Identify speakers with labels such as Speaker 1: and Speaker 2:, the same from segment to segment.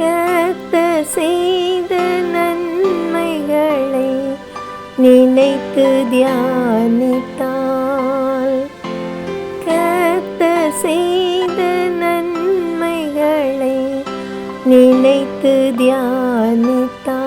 Speaker 1: கர்த்தர் செய்த நன்மைகளை நினைத்து தியானித்தால். கர்த்தர் செய்த நன்மைகளை நினைத்து தியானித்தால்.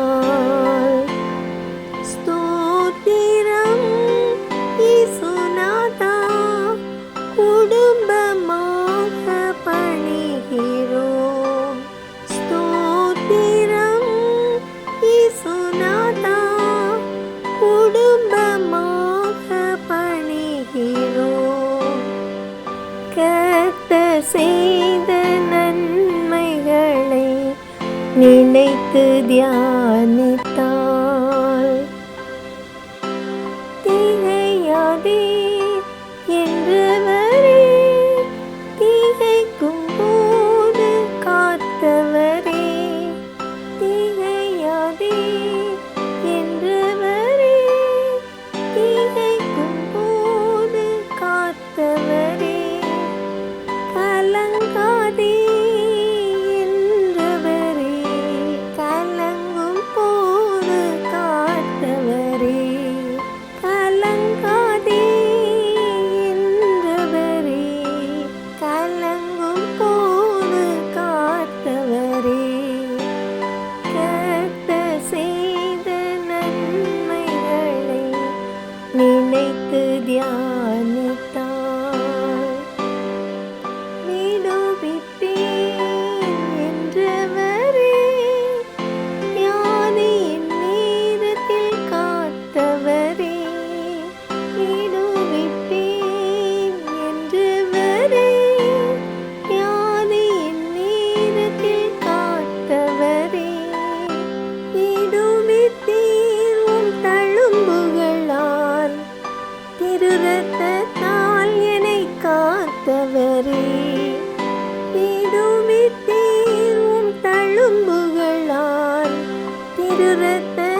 Speaker 1: செய்த நன்மைகளை நினைத்து தியானித்தாள் திகையாதே കാത്തവരേ. ഇടുമിത്തേറും തളുമ്പുകളാൽ തിരുറത്ത്